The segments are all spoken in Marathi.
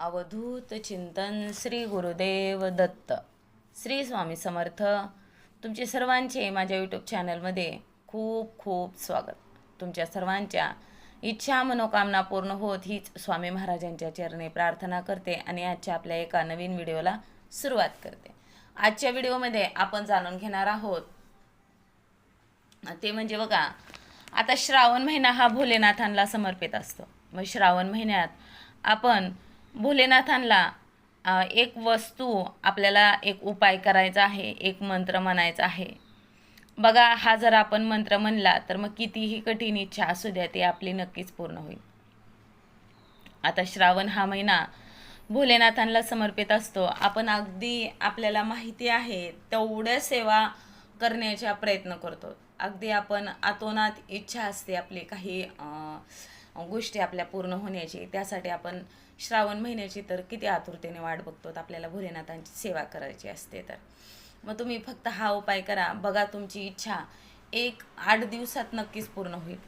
अवधूत चिंतन श्री गुरुदेव दत्त. श्री स्वामी समर्थ. तुमचे सर्वांचे माझ्या यूट्यूब चॅनलमध्ये खूप खूप स्वागत. तुमच्या सर्वांच्या इच्छा मनोकामना पूर्ण होत हीच स्वामी महाराजांच्या चरणी प्रार्थना करते आणि आजच्या आपल्या एका नवीन व्हिडिओला सुरुवात करते. आजच्या व्हिडिओमध्ये आपण जाणून घेणार आहोत ते म्हणजे बघा आता श्रावण महिना हा भोलेनाथांना समर्पित असतो. मग श्रावण महिन्यात आपण भोलेनाथांना एक वस्तू आपल्याला एक उपाय करायचा आहे एक मंत्र म्हणायचा आहे. बघा हा जर आपण मंत्र म्हणला तर मग कितीही कठीण इच्छा असू द्या ती आपली नक्कीच पूर्ण होईल. आता श्रावण हा महिना भोलेनाथांना समर्पित असतो. आपण अगदी आपल्याला माहिती आहे तेवढ्या सेवा करण्याचा प्रयत्न करतो. अगदी आपण आतोनात इच्छा असते आपली काही अं, गोष्टी आपल्या पूर्ण होण्याची. त्यासाठी आपण श्रावण महिन्याची तर किती आतुरतेने वाट बघतो. आपल्याला भोलेनाथांची सेवा करायची असते तर. मग तुम्ही फक्त हा उपाय करा. बघा तुमची इच्छा एक आठ दिवसात नक्कीच पूर्ण होईल.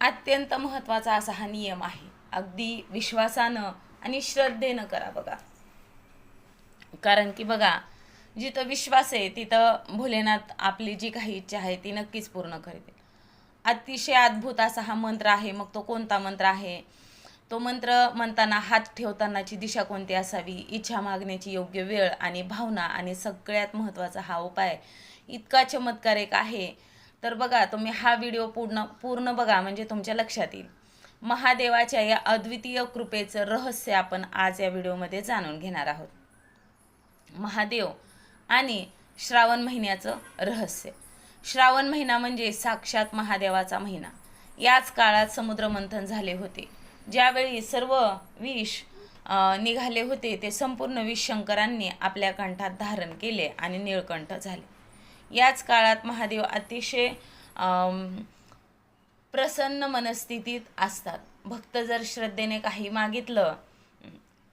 अत्यंत महत्त्वाचा असा हा नियम आहे. अगदी विश्वासानं आणि श्रद्धेनं करा बघा. कारण की बघा जिथं विश्वास आहे तिथं भोलेनाथ आपली जी काही इच्छा आहे ती नक्कीच पूर्ण करते अतिशय अद्भुत असा हा मंत्र आहे. मग तो कोणता मंत्र आहे? तो मंत्र म्हणताना हात ठेवतानाची दिशा कोणती असावी? इच्छा मागण्याची योग्य वेळ आणि भावना आणि सगळ्यात महत्त्वाचा हा उपाय इतका चमत्कारिक आहे. तर बघा तुम्ही हा व्हिडिओ पूर्ण पूर्ण बघा म्हणजे तुमच्या लक्षात येईल. महादेवाच्या या अद्वितीय कृपेचं रहस्य आपण आज या व्हिडिओमध्ये जाणून घेणार आहोत. महादेव आणि श्रावण महिन्याचं रहस्य. श्रावण महिना म्हणजे साक्षात महादेवाचा महिना. याच काळात समुद्रमंथन झाले होते. ज्यावेळी सर्व विष निघाले होते ते संपूर्ण विष शंकरांनी आपल्या कंठात धारण केले आणि निळकंठ झाले. याच काळात महादेव अतिशय प्रसन्न मनस्थितीत असतात. भक्त जर श्रद्धेने काही मागितलं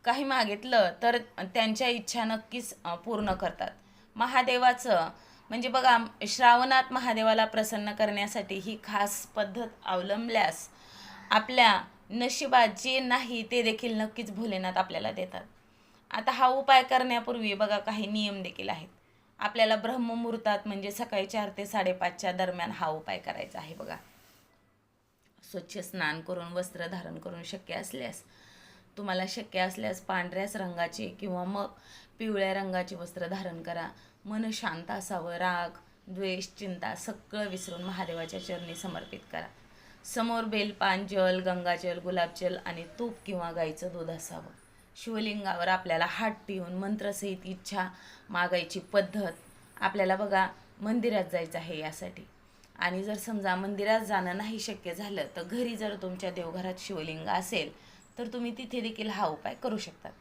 काही मागितलं तर त्यांच्या इच्छा नक्कीच पूर्ण करतात. महादेवाचं म्हणजे बघा श्रावणात महादेवाला प्रसन्न करण्यासाठी ही खास पद्धत अवलंबल्यास आपल्या नशिबात जे नाही ते देखील नक्कीच भोलेनाथ आपल्याला देतात. आता हा उपाय करण्यापूर्वी बघा काही नियम देखील आहेत. आपल्याला ब्रह्ममुहूर्तात म्हणजे सकाळी चार ते साडेपाचच्या दरम्यान हा उपाय करायचा आहे बघा. स्वच्छ स्नान करून वस्त्र धारण करून शक्य असल्यास तुम्हाला शक्य असल्यास पांढऱ्याच रंगाचे किंवा मग पिवळ्या रंगाचे वस्त्र धारण करा. मन शांत असावं राग द्वेष चिंता सगळं विसरून महादेवाच्या चरणी समर्पित करा. समोर बेलपान जल गंगाजल गुलाबजल आणि तूप किंवा गाईचं दूध असावं. शिवलिंगावर आपल्याला हात ठेवून मंत्रसहित इच्छा मागायची पद्धत आपल्याला बघा मंदिरात जायचं आहे यासाठी. आणि जर समजा मंदिरात जाणं नाही शक्य झालं तर घरी जर तुमच्या देवघरात शिवलिंग असेल तर तुम्ही तिथे देखील हा उपाय करू शकतात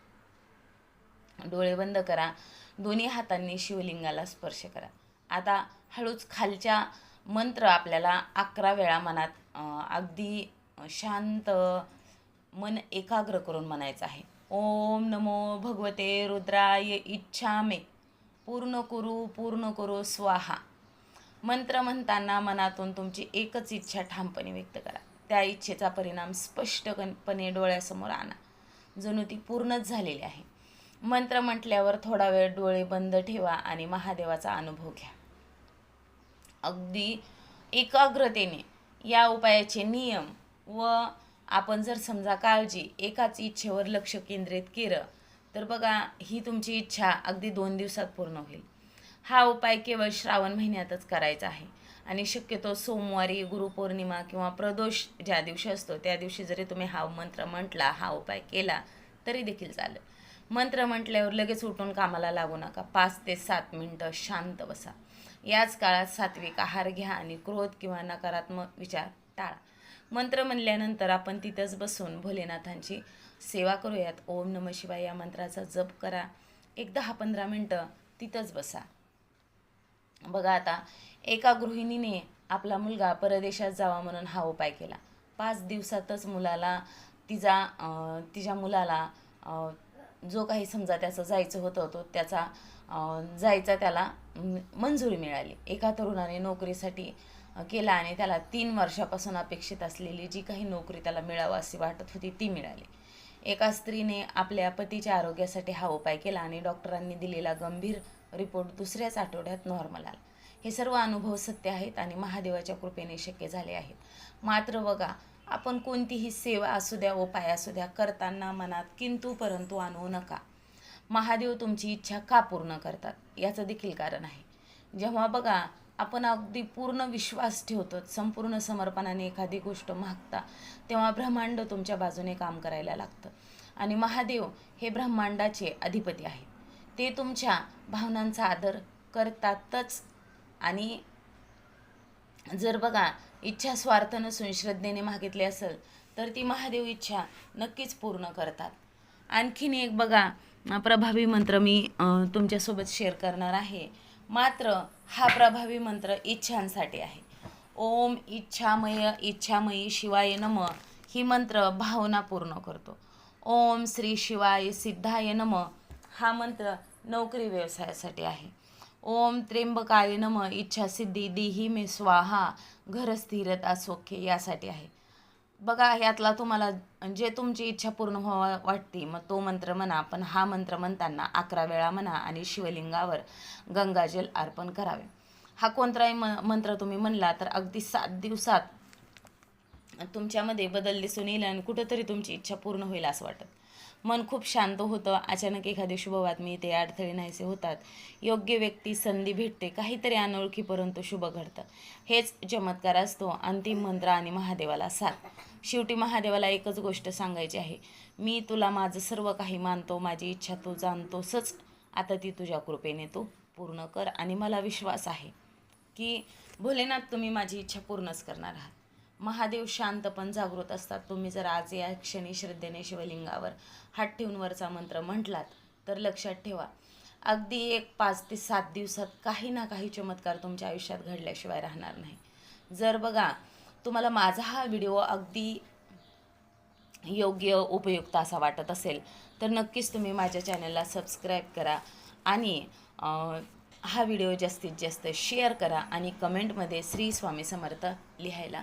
डोळे बंद करा. दोन्ही हातांनी शिवलिंगाला स्पर्श करा. आता हळूच खालच्या मंत्र आपल्याला अकरा वेळा मनात अगदी शांत मन एकाग्र करून म्हणायचं आहे. ओम नमो भगवते रुद्राय इच्छा मे पूर्ण करू पूर्ण करू स्वाहा. मंत्र म्हणताना मनातून तुमची एकच इच्छा ठामपणे व्यक्त करा. त्या इच्छेचा परिणाम स्पष्टपणे डोळ्यासमोर आणा. जणू ती पूर्णच झालेली आहे. मंत्र म्हटल्यावर थोडा वेळ डोळे बंद ठेवा आणि महादेवाचा अनुभव घ्या. अगदी एकाग्रतेने या उपायाचे नियम व आपण जर समजा काळजी एकाच इच्छेवर लक्ष केंद्रित केलं तर बघा ही तुमची इच्छा अगदी दोन दिवसात पूर्ण होईल. हा उपाय केवळ श्रावण महिन्यातच करायचा आहे. आणि शक्यतो सोमवारी गुरुपौर्णिमा किंवा प्रदोष ज्या दिवशी असतो त्या दिवशी जरी तुम्ही हा मंत्र म्हटला हा उपाय केला तरी देखील चालेल. मंत्र म्हटल्यावर लगेच उठून कामाला लागू नका. पाच ते सात मिनटं शांत बसा. याच काळात सात्विक आहार घ्या आणि क्रोध किंवा नकारात्मक विचार टाळा. मंत्र म्हणल्यानंतर आपण तिथंच बसून भोलेनाथांची सेवा करूयात. ओम नम शिवाय या मंत्राचा जप करा. एक दहा पंधरा मिनटं तिथंच बसा. बघा आता एका गृहिणीने आपला मुलगा परदेशात जावा म्हणून हा उपाय केला. पाच दिवसातच मुलाला तिचा तिच्या मुलाला जो काही समजा त्याचं जायचं होतं तो त्याचा जायचा त्याला मंजुरी मिळाली. एका तरुणाने नोकरीसाठी केला आणि त्याला तीन वर्षापासून अपेक्षित असलेली जी काही नोकरी त्याला मिळावं अशी वाटत होती ती मिळाली. एका स्त्रीने आपल्या पतीच्या आरोग्यासाठी हा उपाय केला आणि डॉक्टरांनी दिलेला गंभीर रिपोर्ट दुसऱ्याच आठवड्यात नॉर्मल आला. हे सर्व अनुभव सत्य आहेत आणि महादेवाच्या कृपेने शक्य झाले आहेत. मात्र बघा आपण कोणतीही सेवा असू द्या उपाय असू द्या करताना मनात किंतु परंतु आणू नका. महादेव तुमची इच्छा का पूर्ण करतात? याचं देखील कारण आहे. जेव्हा बघा आपण अगदी पूर्ण विश्वास ठेवतो संपूर्ण समर्पणाने एखादी गोष्ट मागता तेव्हा ब्रह्मांड तुमच्या बाजूने काम करायला लागतं. आणि महादेव हे ब्रह्मांडाचे अधिपती आहेत. ते तुमच्या भावनांचा आदर करतातच. आणि जर बघा इच्छा स्वार्थ नसून श्रद्धेने मागितली असेल तर ती महादेव इच्छा नक्कीच पूर्ण करतात. आणखीन एक बघा प्रभावी मंत्र मी तुमच्यासोबत शेअर करणार आहे. मात्र हा प्रभावी मंत्र इच्छांसाठी आहे. ओम इच्छामय इच्छामयी शिवाय नम ही मंत्र भावना पूर्ण करतो. ओम श्री शिवाय सिद्धाय नम हा मंत्र नोकरी व्यवसायासाठी आहे. ओम त्र्यंबकाय नम इच्छा सिद्धी दिही मे स्वाहा घर स्थिरता सोखे यासाठी आहे. बघा यातला तुम्हाला जे तुमची इच्छा पूर्ण व्हावा वाटते मग तो मंत्र म्हणा पण हा मंत्र म्हणताना अकरा वेळा म्हणा आणि शिवलिंगावर गंगाजल अर्पण करावे. हा कोणताही म मंत्र तुम्ही म्हणला तर अगदी सात दिवसात तुमच्यामध्ये बदल दिसून येईल आणि कुठंतरी तुमची इच्छा पूर्ण होईल असं वाटत. मन खूप शांत होतं. अचानक एखादी शुभ बातमी येते अडथळे नाहीसे होतात. योग्य व्यक्ती संधी भेटते. काहीतरी अनोळखी परंतु शुभ घडतं. हेच चमत्कार असतो. अंतिम मंत्र आणि महादेवाला साथ. शेवटी महादेवाला एकच गोष्ट सांगायची आहे. मी तुला माझं सर्व काही मानतो. माझी इच्छा तू जाणतोसच. आता ती तुझ्या कृपेने तू पूर्ण कर आणि मला विश्वास आहे की भोलेनाथ तुम्ही माझी इच्छा पूर्णच करणार आहात. महादेव शांत पण जागृत असतात. तुम्ही जर आज या क्षणी श्रद्धेने शिवलिंगावर हात ठेवून वरचा मंत्र म्हटलात तर लक्षात ठेवा. अगदी एक पाच ते सात दिवसात काही ना काही चमत्कार तुमच्या आयुष्यात घडल्याशिवाय राहणार नाही. जर बघा तुम्हाला माझा हा व्हिडिओ अगदी योग्य उपयुक्त असा वाटत असेल तर नक्कीच तुम्ही माझ्या चॅनलला सबस्क्राईब करा आणि हा व्हिडिओ जास्तीत जास्त शेअर करा आणि कमेंटमध्ये श्री स्वामी समर्थ लिहायला